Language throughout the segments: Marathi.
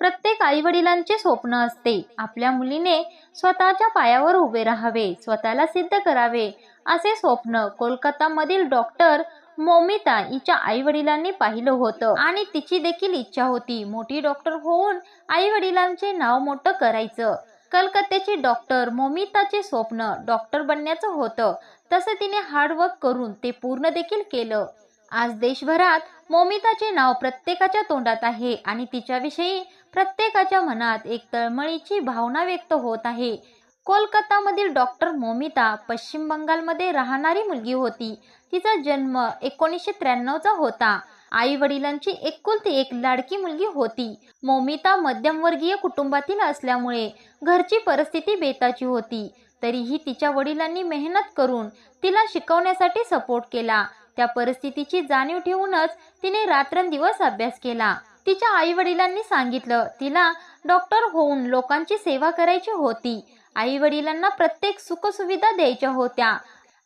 प्रत्येक आई वडिलांचे स्वप्न असते. आपल्या मुलीने स्वतःच्या पायावर उभे राहावे स्वतःला सिद्ध करावे असे स्वप्न कोलकातामधील डॉक्टर मोमिता हिच्या आई वडिलांनी पाहिलं होतं. आणि तिची देखील इच्छा होती. मोठी डॉक्टर होऊन आई वडिलांचे नाव मोठं करायचं. कलकत्त्याची डॉक्टर मोमिताचे स्वप्न डॉक्टर बनण्याचं होतं. तसं तिने हार्डवर्क करून ते पूर्ण देखील केलं. आज देशभरात मोमिताचे नाव प्रत्येकाच्या तोंडात आहे आणि तिच्याविषयी प्रत्येकाच्या मनात एक तळमळीची भावना व्यक्त होत आहे. कोलकातामधील डॉक्टर मोमिता पश्चिम बंगालमध्ये राहणारी मुलगी होती. तिचा जन्म एकोणीसशे त्र्याण्णवचा होता. आई वडिलांची एकुलती एक लाडकी मुलगी होती. मोमिता मध्यमवर्गीय कुटुंबातील असल्यामुळे घरची परिस्थिती बेताची होती. तरीही तिच्या वडिलांनी मेहनत करून तिला शिकवण्यासाठी सपोर्ट केला. त्या परिस्थितीची जाणीव ठेवूनच तिने रात्रंदिवस अभ्यास केला. तिच्या आई वडिलांनी सांगितलं तिला डॉक्टर होऊन लोकांची सेवा करायची होती. आई वडिलांना प्रत्येक सुखसुविधा द्यायच्या होत्या.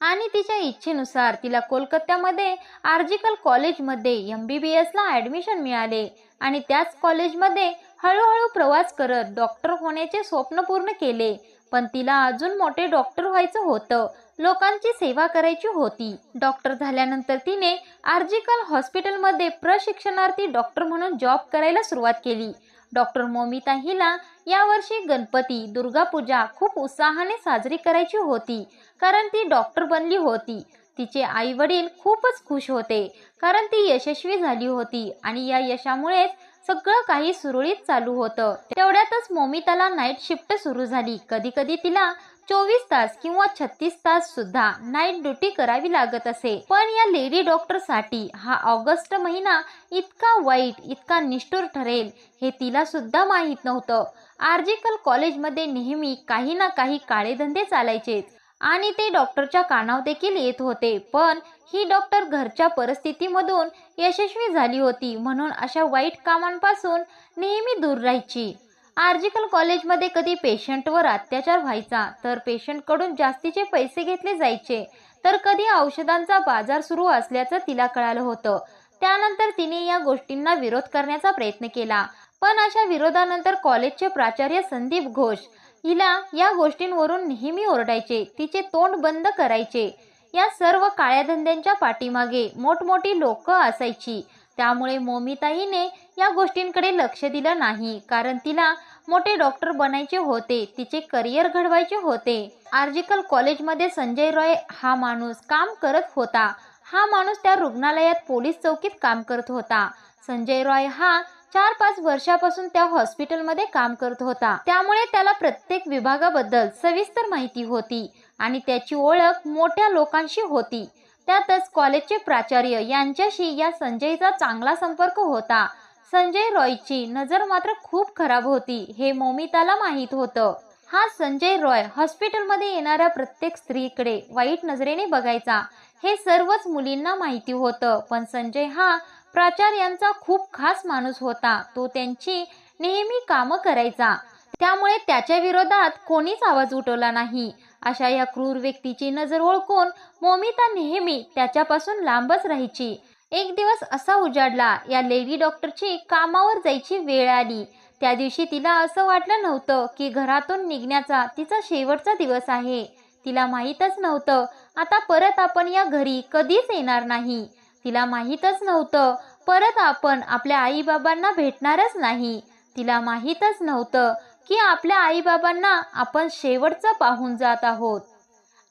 आणि तिच्या इच्छेनुसार तिला कोलकात्यामध्ये आर्जिकल कॉलेजमध्ये एम बी बी एसला ॲडमिशन मिळाले. आणि त्याच कॉलेजमध्ये हळूहळू प्रवास करत डॉक्टर होण्याचे स्वप्न पूर्ण केले. पण तिला अजून मोठे डॉक्टर व्हायचं होतं. लोकांची सेवा करायची होती. डॉक्टर झाल्यानंतर तिने आर्जिकल हॉस्पिटलमध्ये प्रशिक्षणार्थी डॉक्टर म्हणून जॉब करायला सुरुवात केली. डॉक्टर मोमिता हिला यावर्षी गणपती दुर्गापूजा खूप उत्साहाने साजरी करायची होती. कारण ती डॉक्टर बनली होती. तिचे आई वडील खूपच खुश होते. कारण ती यशस्वी झाली होती आणि या यशामुळेच सगळं काही सुरळीत चालू होतं. तेवढ्यातच मोमिताला नाईट शिफ्ट सुरू झाली. कधी कधी तिला चोवीस तास किंवा छत्तीस तास सुद्धा नाईट ड्युटी करावी लागत असे. पण या लेडी डॉक्टरसाठी हा ऑगस्ट महिना इतका वाईट इतका निष्ठुर ठरेल हे तिला सुद्धा माहीत नव्हतं. आर्जिकल कॉलेजमध्ये नेहमी काही ना काही काळे धंदे चालायचेच. आणि ते डॉक्टरच्या कानावर देखील येत होते. पण ही डॉक्टर घरच्या परिस्थितीमधून यशस्वी झाली होती म्हणून अशा वाईट कामांपासून नेहमी दूर राहायची. आर्जिकल कॉलेजमध्ये कधी पेशंटवर अत्याचार व्हायचा तर पेशंटकडून जास्तीचे पैसे घेतले जायचे तर कधी औषधांचा बाजार सुरू असल्याचं तिला कळालं होतं. त्यानंतर तिने या गोष्टींना विरोध करण्याचा प्रयत्न केला. पण अशा विरोधानंतर कॉलेजचे प्राचार्य संदीप घोष हिला या गोष्टींवरून नेहमी ओरडायचे तिचे तोंड बंद करायचे. या सर्व काळ्या धंद्यांच्या पाठीमागे मोठमोठी लोक असायची. त्यामुळे मोमिताईने या गोष्टींकडे लक्ष दिलं नाही कारण तिला मोठे डॉक्टर बनायचे होते तिचे करिअर घडवायचे होते. आर्जिकल कॉलेजमध्ये संजय रॉय हा माणूस काम करत होता. हा माणूस त्या रुग्णालयात पोलीस चौकीत काम करत होता. संजय रॉय हा चार पाच वर्षापासून त्या हॉस्पिटलमध्ये काम करत होता. त्यामुळे त्याला प्रत्येक विभागाबद्दल सविस्तर माहिती होती आणि त्याची ओळख मोठ्या लोकांशी होती. त्यातच कॉलेजचे प्राचार्य यांच्याशी या संजयचा चांगला संपर्क होता. संजय रॉयची नजर मात्र खूप खराब होती हे मोमिताला माहीत होतं. हा संजय रॉय हॉस्पिटलमध्ये येणाऱ्या प्रत्येक स्त्रीकडे वाईट नजरेने बघायचा हे सर्वच मुलींना माहिती होतं. पण संजय हा प्राचार्यांचा खूप खास माणूस होता. तो त्यांची नेहमी कामं करायचा. त्यामुळे त्याच्या विरोधात कोणीच आवाज उठवला नाही. अशा या क्रूर व्यक्तीची नजर ओळखून मोमिता नेहमी त्याच्यापासून लांबच राहायची. एक दिवस असा उजाडला या लेडी डॉक्टरची कामावर जायची वेळ आली. त्या दिवशी तिला असं वाटलं नव्हतं की घरातून निघण्याचा तिचा शेवटचा दिवस आहे. तिला माहीतच नव्हतं आता परत आपण या घरी कधीच येणार नाही. तिला माहीतच नव्हतं. परत आपण आपल्या आईबाबांना भेटणारच नाही. तिला माहीतच नव्हतं की आपल्या आईबाबांना आपण शेवटचं पाहून जात आहोत.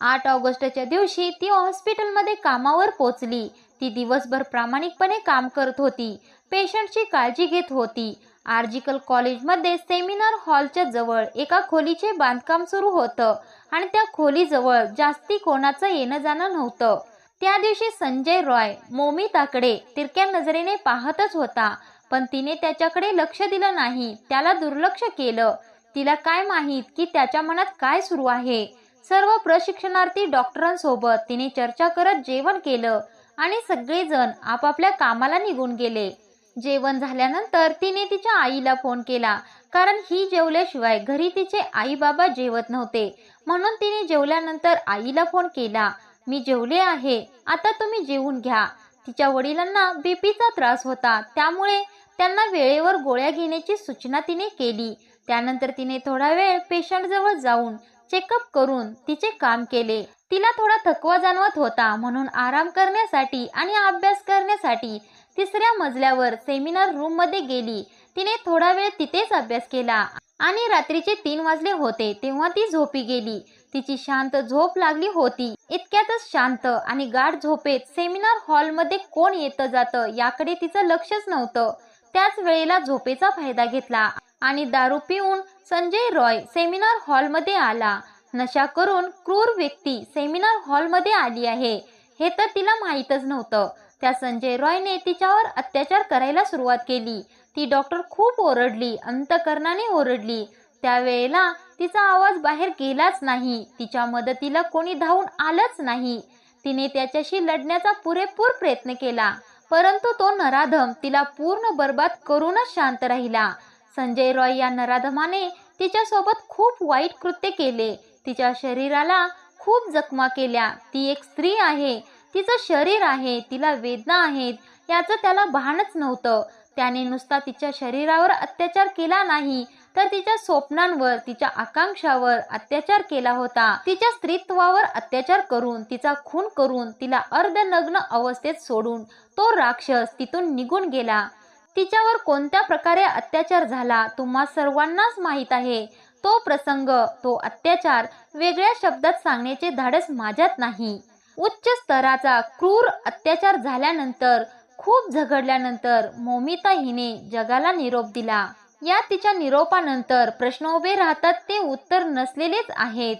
आठ ऑगस्टच्या दिवशी ती हॉस्पिटलमध्ये कामावर पोचली. ती दिवसभर प्रामाणिकपणे काम करत होती. पेशंटची काळजी घेत होती. आर्जिकल कॉलेजमध्ये सेमिनार हॉलच्या जवळ एका खोलीचे बांधकाम सुरू होतं आणि त्या खोलीजवळ जास्ती कोणाचं येणं जाणं नव्हतं. त्या दिवशी संजय रॉय मोमिताकडे तिरक्या नजरेने पाहतच होता पण तिने त्याच्याकडे लक्ष दिलं नाही त्याला दुर्लक्ष केलं. तिला काय माहीत की त्याच्या मनात काय सुरू आहे? सर्व प्रशिक्षणार्थी डॉक्टरांसोबत तिने चर्चा करत जेवण केलं आणि सगळेजण आपापल्या कामाला निघून गेले. जेवण झाल्यानंतर तिने तिच्या आईला फोन केला कारण ही जेवल्याशिवाय घरी तिचे आई बाबा जेवत नव्हते. म्हणून तिने जेवल्यानंतर आईला फोन केला मी जेवले आहे. आता तुम्ही जेवून घ्या. तिच्या वडिलांना बीपीचा त्रास होता. त्यामुळे त्यांना वेळेवर गोळ्या घेण्याची सूचना तिने केली. त्यानंतर तिने थोडा वेळ पेशंटजवळ जाऊन चेकअप करून तिचे काम केले. तिला थोडा थकवा जाणवत होता. म्हणून आराम करण्यासाठी आणि अभ्यास करण्यासाठी तिसऱ्या मजल्यावर सेमिनार रूममध्ये गेली. तिने थोडा वेळ तिथेच अभ्यास केला. आणि रात्रीचे तीन वाजले होते. तेव्हा ती झोपी गेली. तिची शांत झोप लागली होती. इतक्यातच शांत आणि गाढ झोपेत सेमिनार हॉलमध्ये कोण येतं जातं याकडे तिचं लक्षच नव्हतं. त्याच वेळेला झोपेचा फायदा घेतला आणि दारू पिऊन संजय रॉय सेमिनार हॉलमध्ये आला. नशा करून क्रूर व्यक्ती सेमिनार हॉलमध्ये आली आहे. हे तर तिला माहीतच नव्हतं. त्या संजय रॉयने तिच्यावर अत्याचार करायला सुरुवात केली. ती डॉक्टर खूप ओरडली अंतकरणाने ओरडली. त्यावेळेला तिचा आवाज बाहेर गेलाच नाही. तिच्या मदतीला कोणी धावून आलंच नाही. तिने त्याच्याशी लढण्याचा पुरेपूर प्रयत्न केला. परंतु तो नराधम तिला पूर्ण बर्बाद करूनच शांत राहिला. संजय रॉय या नराधमाने तिच्यासोबत खूप वाईट कृत्य केले. तिच्या शरीराला खूप जखमा केल्या. ती एक स्त्री आहे. तिचं शरीर आहे. तिला वेदना आहेत. याचं त्याला भानच नव्हतं. त्याने नुसता तिच्या शरीरावर अत्याचार केला नाही तर तिच्या स्वप्नांवर तिच्या आकांक्षावर अत्याचार केला होता. तिच्या स्त्रीत्वावर अत्याचार करून तिचा खून करून तिला अर्धनग्न अवस्थेत सोडून तो राक्षस तिथून निघून गेला. तिच्यावर कोणत्या प्रकारे अत्याचार झाला तुम्हा सर्वांनाच माहीत आहे. तो प्रसंग तो अत्याचार वेगळ्या शब्दात सांगण्याचे धाडस माझ्यात नाही. उच्च स्तराचा क्रूर अत्याचार झाल्यानंतर खूप झगडल्यानंतर मोमिता हिने जगाला निरोप दिला. या तिच्या निरोपानंतर प्रश्न उभे राहतात ते उत्तर नसलेलेच आहेत.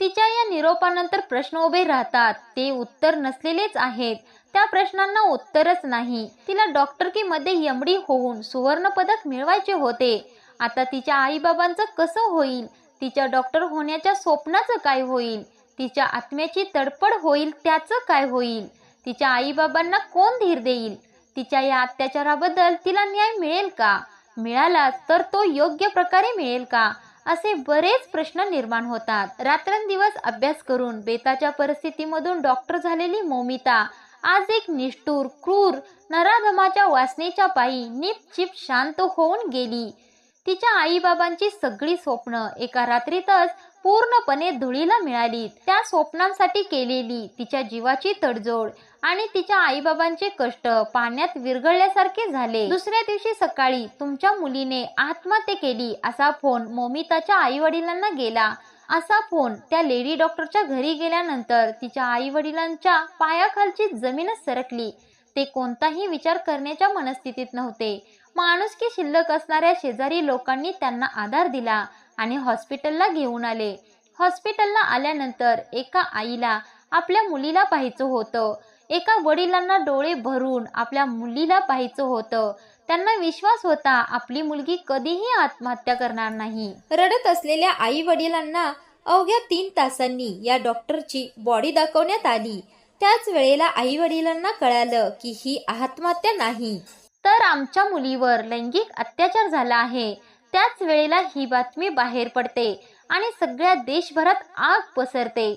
तिच्या या निरोपानंतर प्रश्न उभे राहतात ते उत्तर नसलेलेच आहेत. त्या प्रश्नांना उत्तरच नाही. तिला डॉक्टरकीमध्ये यमडी होऊन सुवर्ण पदक मिळवायचे होते. आता तिच्या आईबाबांचं कसं होईल? तिच्या डॉक्टर होण्याच्या स्वप्नाचं काय होईल? तिच्या आत्म्याची तडपड होईल त्याचं काय होईल? तिच्या आईबाबांना कोण धीर देईल? तिच्या या अत्याचाराबद्दल तिला न्याय मिळेल का? मिळालाच तर तो योग्य प्रकारे मिळेल का? असे बरेच प्रश्न निर्माण होतात. रात्रंदिवस अभ्यास करून बेताच्या परिस्थितीमधून डॉक्टर झालेली मोमिता आज एक निष्ठूर क्रूर नराधमाच्या वासनेच्या पायी निपचिप शांत होऊन गेली. तिच्या आईबाबांची सगळी स्वप्न एका रात्रीतच पूर्णपणे धुळीला मिळाली त्या स्वप्नांसाठी केलेली तिच्या जीवाची तडजोड आणि तिच्या आईबाबांचे कष्ट पाण्यात विरघळल्यासारखे झाले. दुसऱ्या दिवशी सकाळी तुमच्या मुलीने आत्महत्या केली असा फोन मोमिताच्या आई वडिलांना गेला. असा फोन त्या लेडी डॉक्टरच्या घरी गेल्यानंतर तिच्या आई वडिलांच्या पायाखालची जमीनच सरकली. ते कोणताही विचार करण्याच्या मनस्थितीत नव्हते. माणुसकी शिल्लक असणाऱ्या शेजारी लोकांनी त्यांना आधार दिला. आणि हॉस्पिटलला घेऊन आले. हॉस्पिटलला आल्यानंतर एका आईला आपल्या मुलीला पाहायचं होतं. एका वडिलांना डोळे भरून आपल्या मुलीला पाहायचं होतं. त्यांना विश्वास होता आपली मुलगी कधीही आत्महत्या करणार नाही. रडत असलेल्या आई वडिलांना अवघ्या तीन तासांनी या डॉक्टरची बॉडी दाखवण्यात आली. त्याच वेळेला आई वडिलांना कळालं की ही आत्महत्या नाही. तर आमच्या मुलीवर लैंगिक अत्याचार झाला आहे. त्याच वेळेला ही बातमी बाहेर पडते आणि सगळ्या देशभरात आग पसरते.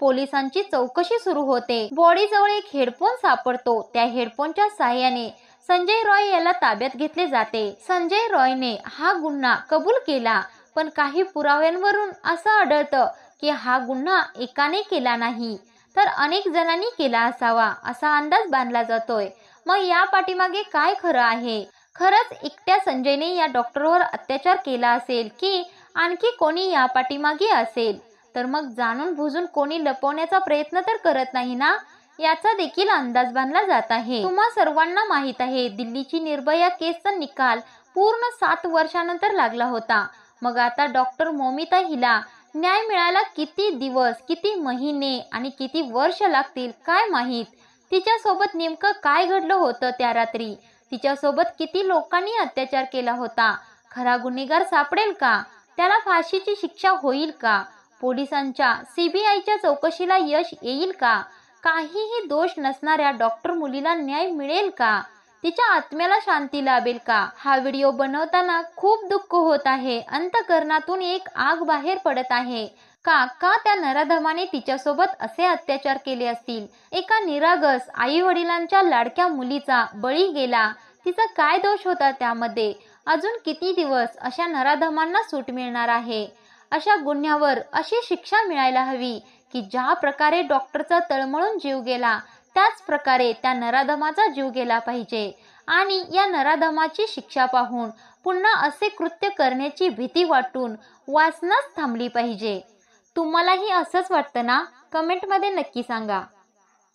पोलिसांची चौकशी सुरू होते. बॉडी जवळ एक हेडफोन सापडतो. त्या हेडफोनच्या सहाय्याने संजय रॉय याला ताब्यात घेतले जाते. संजय रॉयने हा गुन्हा कबूल केला पण काही पुराव्यांवरून असं आढळतं की हा गुन्हा एकाने केला नाही तर अनेक जणांनी केला असावा असा अंदाज बांधला जातोय. मग या पाठीमागे काय खरं आहे? खरंच एकट्या संजयने या डॉक्टरवर अत्याचार केला असेल की आणखी कोणी या पाठीमागे असेल? तर मग जाणून बुजून कोणी लपवण्याचा प्रयत्न तर करत नाही ना? याचा देखील अंदाज बांधला जात आहे. तुम्हा सर्वांना माहीत आहे दिल्लीची निर्भया केसचा निकाल पूर्ण सात वर्षानंतर लागला होता. मग आता डॉक्टर मोमिता हिला न्याय मिळायला किती दिवस किती महिने आणि किती वर्ष लागतील काय माहीत? तिच्यासोबत नेमकं काय घडलं होतं त्या रात्री? तिच्यासोबत किती लोकांनी अत्याचार केला होता? खरा गुन्हेगार सापडेल का? त्याला फाशीची शिक्षा होईल का? पोलिसांच्या सीबीआयच्या चौकशीला यश येईल का? काहीही दोष नसणाऱ्या डॉक्टर मुलीला न्याय मिळेल का? तिच्या आत्म्याला शांती लाभेल का? हा व्हिडिओ बनवताना खूप दुःख होत आहे. अंतकरणातून एक आग बाहेर पडत आहे. का? का त्या नराधमाने तिच्यासोबत असे अत्याचार केले असतील? एका निरागस आई वडिलांच्या लाडक्या मुलीचा बळी गेला. तिचा काय दोष होता त्यामध्ये? अजून किती दिवस अशा नराधमांना सूट मिळणार आहे? अशा गुन्ह्यावर अशी शिक्षा मिळायला हवी की ज्या प्रकारे डॉक्टरचा तळमळून जीव गेला त्याच प्रकारे त्या नराधमाचा जीव गेला पाहिजे. आणि या नराधमाची शिक्षा पाहून पुन्हा असे कृत्य करण्याची भीती वाटून वासनाच थांबली पाहिजे. तुम्हालाही असंच वाटतं ना? कमेंटमध्ये नक्की सांगा.